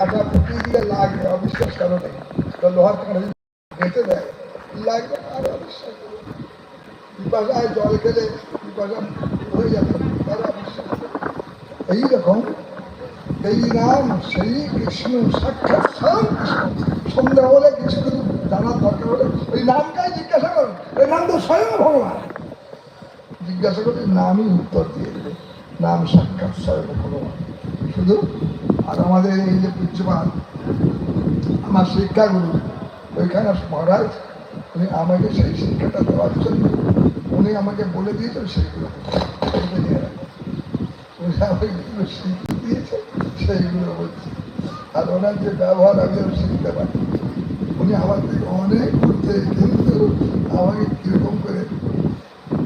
টাকা প্রতিদিনে লাগবে অবিশ্বাস কারও তো লোহার যদি বেঁচে দেয় লাগবে আর অবিশ্বাস পিপাসায় জল খেলে পিপাসা হয়ে যাবে। তারা অবিশ্বাস করো। এইরকম এই নাম শ্রী কৃষ্ণ সাক্ষাৎ স্বয়ং কৃষ্ণ সন্ধ্যা হলে কিছু কিছু জানার দরকার হলে ওই নামটাই জিজ্ঞাসা করুন ওই নাম তো স্বয়ং ভগবান। জিজ্ঞাসা করলে নামই উত্তর দিয়ে দেবে। নাম সাক্ষাৎ স্বয়ং ভগবান। শুধু আর আমাদের এই যে পূজ্যমান আমার শিক্ষাগুরু, ওইখানে মহারাজ, উনি আমাকে সেই শিক্ষাটা দেওয়ার জন্য, উনি আমাকে বলে দিয়েছেন সেইগুলো। উনি আমাকে যেগুলো শিখিয়ে দিয়েছে সেইগুলো বলছি। আর ওনার যে ব্যবহার, আমি শিখতে পারি উনি আমার থেকে অনেক করতে কিন্তু আমাকে কীরকম করে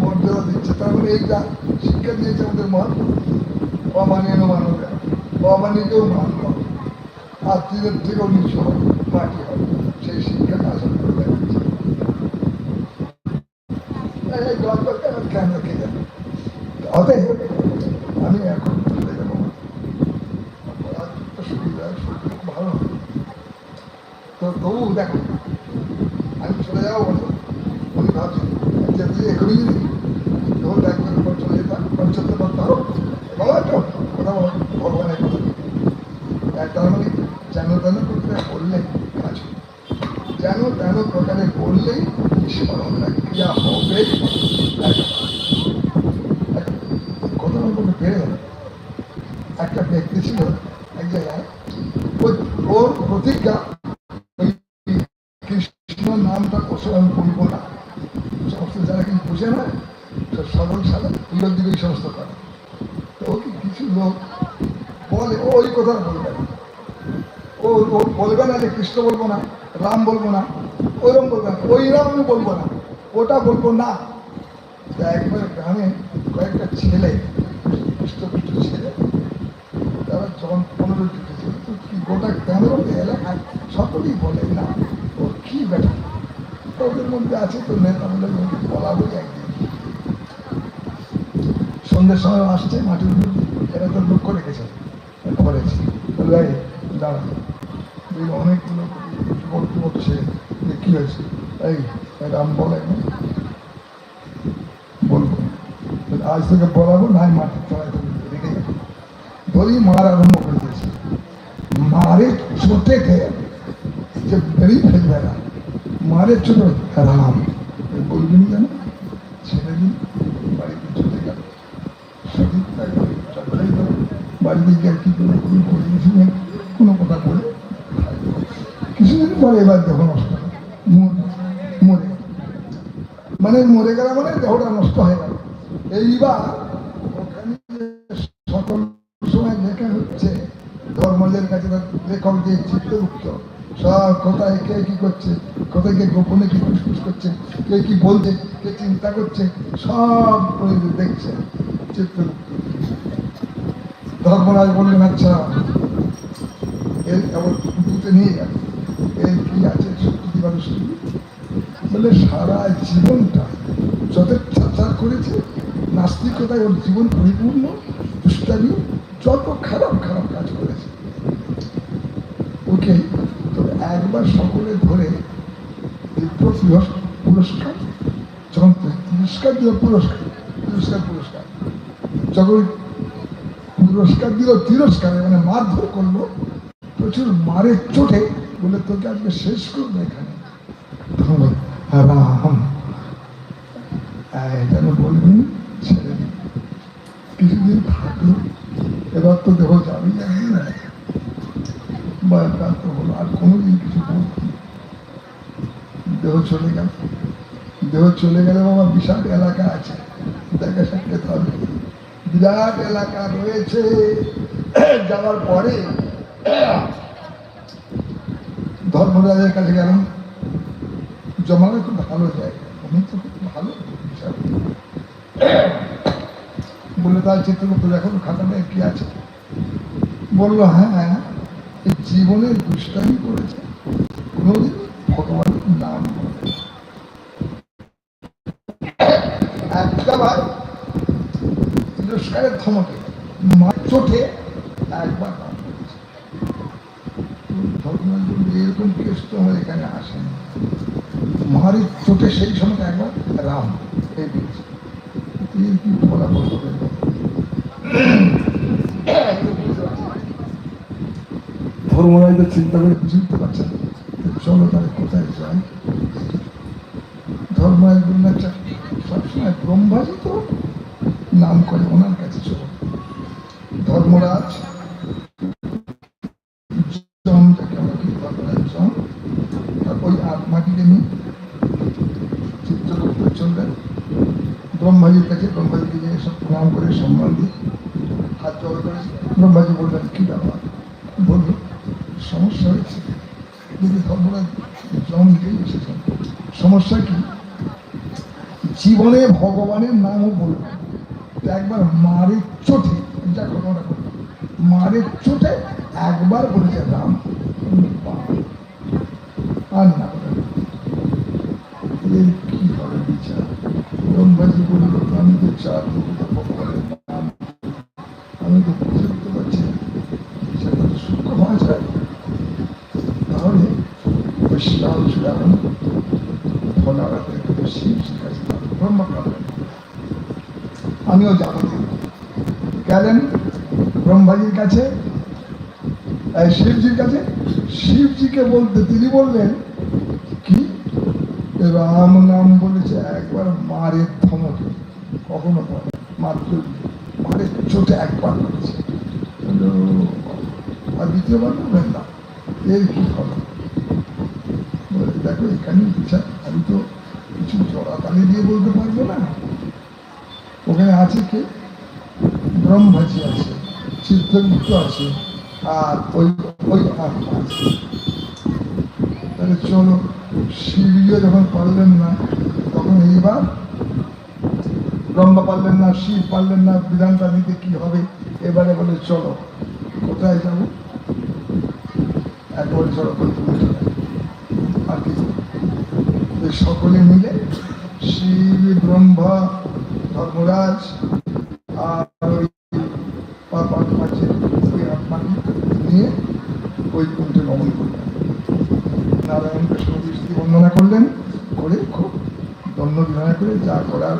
মর্যাদা দিচ্ছে, তার মানে এইটা শিক্ষা দিয়েছে আমাদের মহাপুরুষ অমানীয় মানবে অমানিকেও মানব আত্মীয়দের থেকেও নিচু হবে মাটি হবে। সেই শিক্ষাটা আসলে করে কেন আমি এখন চলে যাব। সুবিধা খুব ভালো। তো তবু দেখো, আমি চলে যাব বলে তুই এখনই যদি একবার চলে যেতাম হবে বলো একটু কথা বলো ভগবানের কথা আর তার মানে যেন তেন করতে বললে কাজ হবে। যেন তেন প্রকারে বললেই স্মরণ না ক্রিয়া হবে কথা বলতে পেরে গেল একটা ব্যক্তি ছিল এক জায়গায়। ওর প্রতিজ্ঞা কৃষ্ণ নামটা আমি বলব না। সমস্ত যারা কিন্তু বুঝে না তো সরল সাদা উল্টোর দিকে সমস্ত করে তো কিছু লোক বলে, ও ওই কথা বলবে না। ও বলবে না যে কৃষ্ণ বলব না, রাম বলব না, ওইরকম বলবে না, ওই রাম বলব না, ওটা বলব না। একবার গ্রামে কয়েকটা ছেলে হৃষ্টপুষ্ট ছেলে তারা যখন পনেরো ঢুকেছে তো কি গোটা মধ্যে এলাকায় সকলেই বলে, না ও কি তো ওদের মধ্যে আছে তো নেতা বলে বলাবই একদিন। সন্ধ্যের সময় আসছে মাটির এরা তো লক্ষ্য রেখেছে করেছে বলবে এই, দাঁড়া অনেকগুলো যুবক সে কী হয়েছে? এই রাম বলে বলব। আজ থেকে বলাবো নাই মাটির তলায় ধরি মার আরম্ভ করে দিয়েছে মারে ছোটে যে বেরিয়ে ফেলবে না মারে ছোট রাম বলবেন যেন ছেড়ে দিন বাড়িতে চলে গেল করে কোনো কথা বলে কিছুদিন পরে এবার যখন মরে মানে মরে গেল মানে দেহটা নষ্ট হয়ে গেল এইবার কাছে তার লেখক যে চিত্রগুপ্ত সব কোথায়, কে করছে? কোথায় কে গোপনে কি ফুসফুস করছে? কে কি বলছে? কে চিন্তা করছে? সব দেখছে। ধর্মরাজ বললেন আচ্ছা এর আবার দুতে নিয়ে গেল এর কি আছে? সত্যি মানুষ বলে সারা জীবনটা যথেচ্ছাচার করেছে। নাস্তিকতায় ওর জীবন পরিপূর্ণ যত খারাপ খারাপ কাজ করেছে ওকে তবে একবার সকলে ধরে পুরস্কার যখন পুরস্কার দিল পুরস্কার পুরস্কার পুরস্কার। যখন পুরস্কার দিল তিরস্কারে মানে মারধর করল প্রচুর মারের চোটে বলে তোকে আজকে শেষ করব এখানে। "হ্যাঁ, রাম। এটা বলবি ছেড়ে দিন কিছুদিন থাকল এবার তো দেখো যাবি আর কোনোদিন কিছু বলতো দেহ চলে গেল। দেহ চলে গেলে বাবা বিশাল এলাকা আছে। দেখা সাক্ষাৎ হবে। বিরাট এলাকা রয়েছে। যাওয়ার পরে ধর্মরাজের কাছে গেলাম। জমানো খুব ভালো জায়গা। উনি তো খুব ভালো। বলল, তার চিত্রগুপ্ত দেখুন খাতাটা কি আছে? বলল হ্যাঁ এই জীবনের দুষ্টামি করেছে। কোনোদিন ভগবানের নাম একবার তিরস্কারের ধমকে মার চোটে একবার এরকম কেস তো এখানে আসেনি। মারির চোটে সেই সময় একবার রাম এই দিয়েছে। কি ফলাফল হবে ধর্মরাজ তো চিন্তা করে বুঝতে পারছেন। চলো তাহলে কোথায় যাই? ধর্মরাজ বললেন আচ্ছা সবসময় ব্রহ্মাজি তো নাম করে ওনার কাছে চলো। ধর্মরাজ ব্রহ্মাজির কাছে ব্রহ্মাজিকে সব প্রণাম করে সম্মান দিয়ে হাত জল করে ব্রহ্মাজি বললেন কি ব্যাপার? বলল সমস্যা হয়েছে। যদি ধর্মরাজ দিয়ে এসেছেন সমস্যা কি? জীবনে ভগবানের নামও বলল একবার মারের চোটে, যা ঘটনা মারের চোটে একবার বলেছে রাম আর না এর কি হবে বিচার? আমি তো চার আমি তো বুঝে উঠতে পারছি না সেটা তো সূক্ষ্ম হওয়া যায় তাহলে বৈষ্ণব চূড়ামণ ফলারাতে শিব শিখাচ্ছি ব্রহ্মা পাবেন আমিও যাব। গেলেন ব্রহ্মাজির কাছে শিবজির কাছে। শিবজিকে বলতে তিনি বললেন কি? রাম নাম বলেছে একবার মারের ধমকে। কখনো মাত্র চোটে একবার বলেছে আর দ্বিতীয়বার বললেন না। এর কি হলো বলে, দেখো এখানে বিচার। আমি তো কিছু জড়াতালি দিয়ে বলতে পারব না। ওখানে আছে কে? ব্রহ্মাজি আছে চিত্রগুপ্ত আছে, আর ওই ওই আত্মা আছে। তাহলে চলো শিবীয় যখন পারলেন না, তখন এইবার ব্রহ্মা পারলেন না, শিব পারলেন না, বিধানটা দিতে কি হবে? এবারে বলে চলো, কোথায় যাব? একবারে চলো। আর কি এই সকলে মিলে শিব ব্রহ্মা ধর্মরাজ নিয়ে ওই গমন করলেন। বন্দনা করলেন, করে খুব দণ্ড বিধানা করে যা করার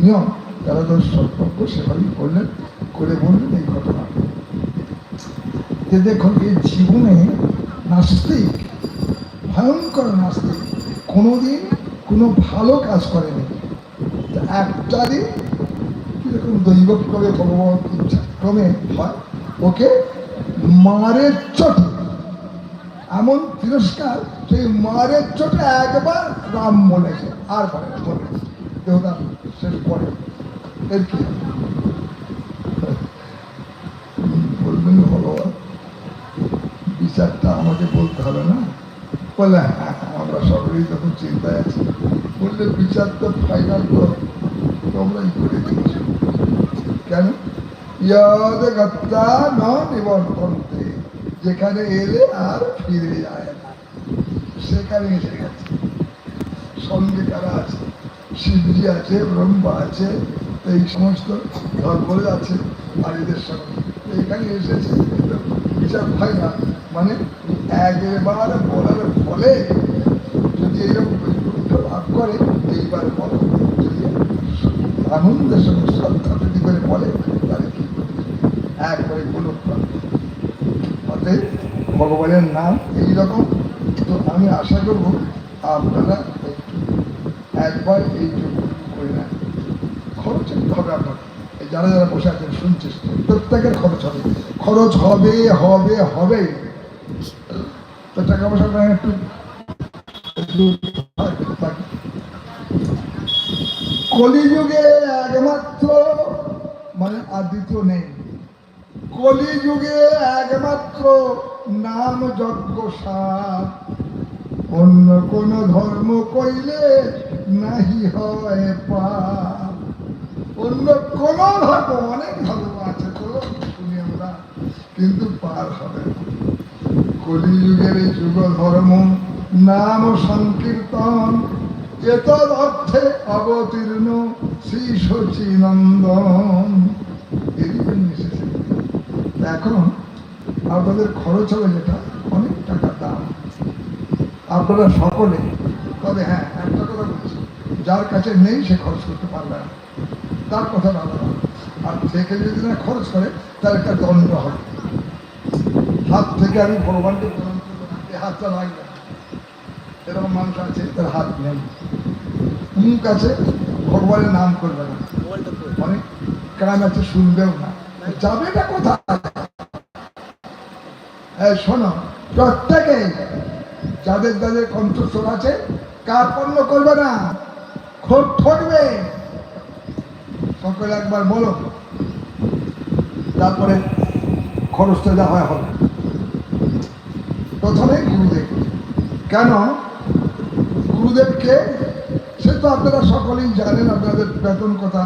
নিয়ম তারা তো সতর্ক সেভাবেই করলেন, করে বললেন এই ঘটনা। দেখুন, এই জীবনে নাস্তিক ভয়ঙ্কর নাস্তিক। কোনোদিন কোনো ভালো কাজ করেনি। একটা দিন কীরকম দৈবক্রমে ভগবান ক্রমে হয়, ওকে মারের চোটে। এমন তিরস্কার সেই মারের চোটে একবার রাম বলেছে, আর বলে বলে শেষ পরে। এর কি? বলবেন ভগবান, বিচারটা আমাকে বলতে হবে না? বলে হ্যাঁ আমরা সকলেই তখন চিন্তায় আছি। বললে বিচার তো ফাইনাল তো তোমরাই করে দিয়েছ কেন? ইয়াদ ন নিবর্তন্তে, যেখানে এলে আর ফিরে যায় না। সেখানে এসে গেছে। সঙ্গে কারা আছে? শিবজি আছে, ব্রহ্মা আছে, এই সমস্ত ধর্মরে আছে আর এদের সঙ্গে। এখানে এসেছে বিচার না। মানে একবার বলার ফলে যদি এরকম লাভ করে, এইবার বলো, যদি আনন্দের সঙ্গে শ্রদ্ধা যদি করে বলে, তাহলে কি একবারে গোলক অতএব ভগবানের নাম এইরকম। তো আমি আশা করব আপনারা একবার এইটুকু করে নেন। খরচ হবে আপনার। এই যারা যারা বসে আছেন শুনছিস প্রত্যেকের খরচ হবে। খরচ হবে হবে হবে। টাকা পয়সা আপনারা একটু কলিযুগে একমাত্র মানে আর দ্বিতীয় নেই। কলিযুগে একমাত্র নাম যজ্ঞ সার। অন্য কোন ধর্ম কইলে নাহি হয় পাপ। অন্য কোন ধর্ম অনেক ধর্ম আছে তো শুনি আমরা কিন্তু পার হবে না কলিযুগের যুগ ধর্ম নাম সংকীর্তন। এতদ অর্থে অবতীর্ণ শ্রী শচীনন্দন এই জন্য এসেছে এখন আপনাদের খরচ হবে যেটা, অনেক টাকা আপনারা সকলে, তবে হ্যাঁ একটা কথা বলছি, যার কাছে নেই সে খরচ করতে পারবে না। তার কথা আলাদা আর থেকে যদি না খরচ করে, তার একটা দণ্ড হবে। হাত থেকে আমি ভগবানকে প্রণাম করব না, হাতটা লাগবে এরকম মানুষ আছে তার হাত নেই। মুখ আছে ভগবানের নাম করবে না। অনেক কান আছে শুনবেও না। যাবে না কোথায় এই শোনো প্রত্যেকে যাদের যাদের কণ্ঠস্বর আছে কার্পণ্য করবে না? খোট ঠকবে। সকলে একবার বলো। তারপরে খরচটা যা হয় হবে। প্রথমে গুরুদেব। কেন? গুরুদেবকে, সে তো আপনারা সকলেই জানেন, আপনাদের বেতন কথা।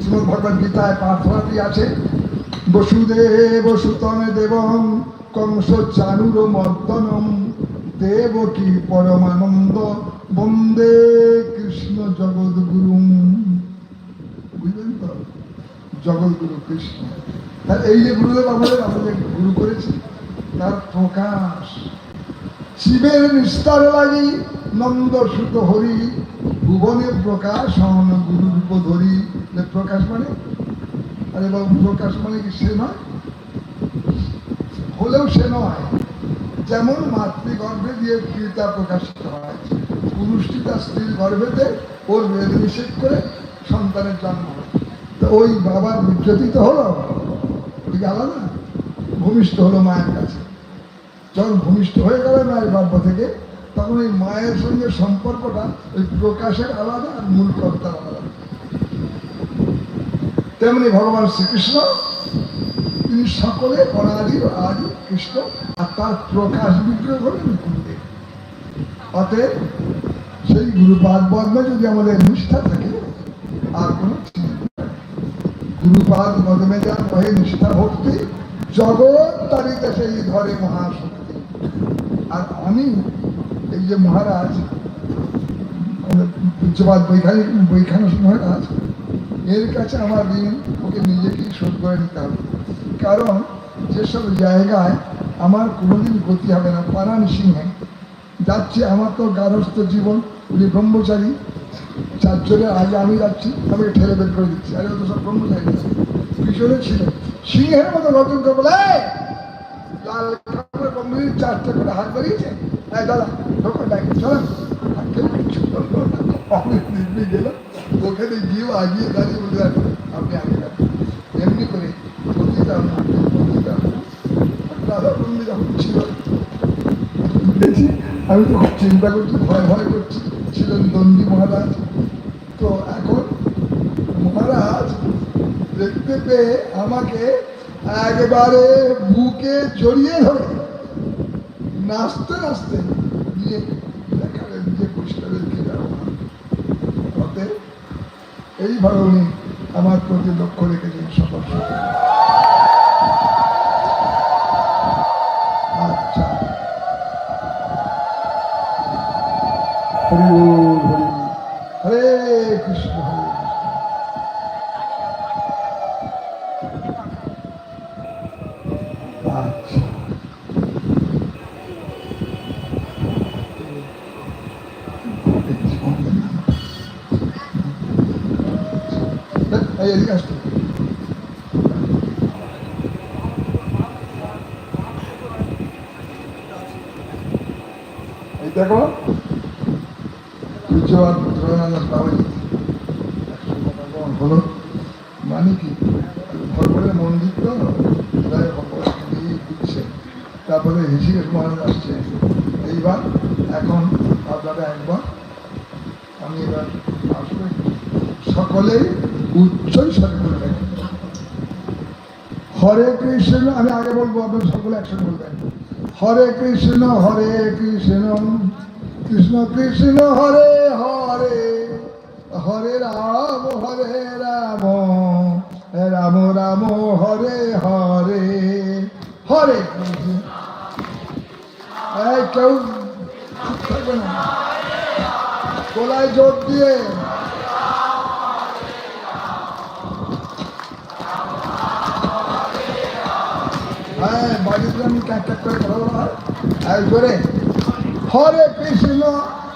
শ্রীমদ ভগবদ গীতায় প্রার্থনাটি আছে। বসুদেব সুতমে দেবম, কংস চানুর মর্দনম দেবকী পরমানন্দ, বন্দে কৃষ্ণ জগৎগুরু বুঝলেন তো? জগৎগুরু কৃষ্ণ। এই যে গুরুদেব আমাদের আমাদের গুরু করেছি তার প্রকাশ। শিবের নিস্তার লাগি নন্দ সুত হরি, ভুবনে প্রকাশ হন গুরু রূপ ধরি প্রকাশ মানে? আরে বাবু, প্রকাশ মানে কি সে নয়? হলেও সে নয়। যেমন মাতৃগর্ভে দিয়ে পিতা প্রকাশিত হয় পুরুষটি তার স্ত্রীর গর্ভেতে ওর নিষেধ করে সন্তানের জন্ম তো ওই বাবার বিজ্ঞতিত হলো? ওই আলাদা? ভূমিষ্ঠ হলো মায়ের কাছে। যখন ভূমিষ্ঠ হয়ে গেল মায়ের গর্ভ থেকে, তখন ওই মায়ের সঙ্গে সম্পর্কটা ওই প্রকাশের আলাদা আর মূল কর্তার আলাদা। তেমনি ভগবান শ্রীকৃষ্ণ, তিনি সকলে অনাদি আদি কৃষ্ণ, আর তার প্রকাশ বিগ্রহ হলেন গুরুদেব অতএব সেই গুরুপাদ পদ্মে যদি আমাদের নিষ্ঠা থাকে, আর কোনো। গুরুপাদ পদ্মে যা কহে নিষ্ঠা ভক্তি, জগৎ তারিতে সেই ধরে মহাশক্তি। আর আমি এই যে মহারাজ পূজ্যপাদ বৈখানিক বৈখানিক মহারাজ, এর কাছে আমার ঋণ ওকে নিজেকেই শোধ করে নিতে হবে। কারণ যেসব জায়গায় আমার কোনোদিন গতি হবে না পারান সিংহে যাচ্ছি আমার তো গারস্থ জীবন উনি ব্রহ্মচারী চারজনের আগে আমি যাচ্ছি আমাকে ঠেলে বের করে দিচ্ছি। আরে তো সব ব্রহ্মচারী পিছনে ছিল সিংহের মতো নতুন করে লাল ব্রহ্মচারী চারটে করে হাত বাড়িয়েছে। হ্যাঁ দাদা ঢোকো ডাকে চলো আর কেউ কিচ্ছু বলল না। আমি দিব্যি গেলাম ওখানে গিয়েও আগিয়ে দাঁড়িয়ে বলে "দেখো, আপনি আগে যান। এমনি করে প্রতিটা প্রতিটা দেখি আমি তো খুব চিন্তা করছি ভয় ভয় করছি। ছিলেন দণ্ডী মহারাজ। তো এখন মহারাজ দেখতে পেয়ে আমাকে একবারে বুকে জড়িয়ে ধরে নাচতে নাচতে নিয়ে দেখালেন যে বৈষ্ণবের কি ব্যবহার অতএব এইভাবে উনি আমার প্রতি লক্ষ্য রেখেছেন সকল আচ্ছা। হরে কৃষ্ণ, হরে কৃষ্ণ আচ্ছা এই এদিকে আসতো এই দেখো পূজ্যবাদ ধর্মানন্দ বাবাজি একশো হলো মানে কি? ভগবানের মন্দির তো? তাই ভগবান দিচ্ছে। তারপরে ঋষিকেশ মহারাজ আসছে। এইবার এখন আপনারা একবার, আমি এবার আসলে সকলেই উচ্চই স্বরে করে দেখেন হরে কৃষ্ণ, আমি আগে বলব, আপনার সকলে একসঙ্গে বলবেন। হরে কৃষ্ণ হরে কৃষ্ণ কৃষ্ণ কৃষ্ণ, হরে হরে রাম হরে রাম রাম রাম, হরে হরে হরে। এই কেউ থাকবে না। জোর দিয়ে। হ্যাঁ বাড়িতে ক্যাক করে হয় একবারে হরে কৃষ্ণ।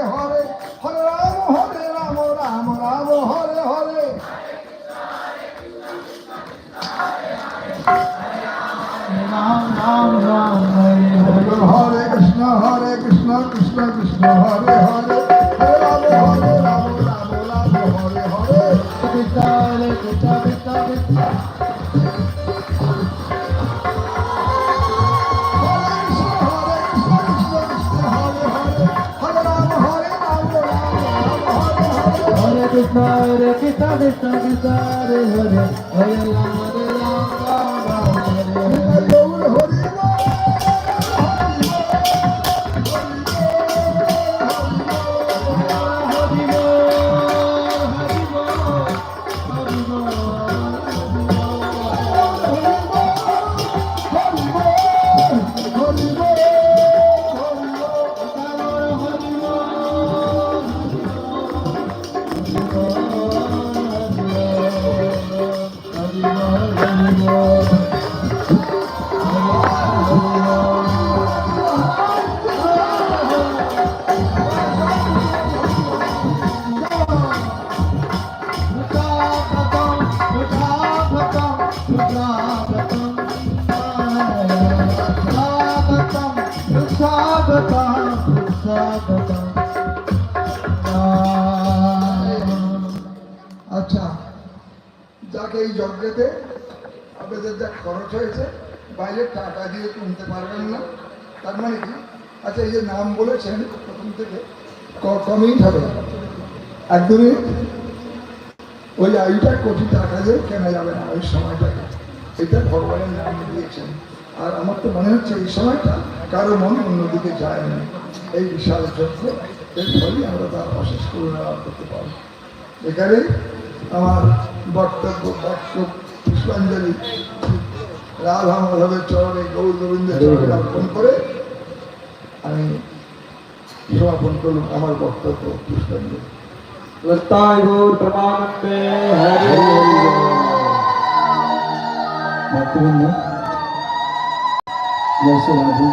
হরে হরে কৃষ্ণ কৃষ্ণ কৃষ্ণ যাকে এই যজ্ঞেতে আপনাদের যা খরচ হয়েছে বাইরে টাকা দিয়ে তুলতে পারবেন না। তার মানে কি? আচ্ছা এই যে নাম বলেছেন প্রথম থেকে, ক- ক হবে? এক দু মিনিট? ওই আয়ুটা কোটি টাকা দিয়ে কেনা যাবে না ওই সময়টাকে। এটা ভগবানের নাম দিয়েছেন। আর আমার তো মনে হচ্ছে এই সময়টা কারও মন অন্যদিকে যায় না এই বিশাল যজ্ঞ, এর ফলেই আমরা তার অশেষ লাভ করতে পারব। এখানে আমার বক্তব্য বক্তব্য পুষ্পাঞ্জলি। রাধা মাধবের চরণে গৌর গোবিন্দের চরণে অর্পণ করে আমি সমাপন করলাম আমার বক্তব্য পুষ্পাঞ্জলি। লতায় গৌর প্রমানন্দে হরি ভক্তবৃন্দ জয় শ্রী রাধে।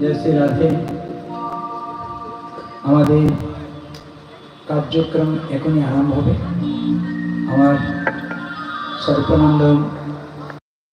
জয় শ্রী রাধে। আমাদের কার্যক্রম এখনই আরম্ভ হবে। আমার সর্বানন্দ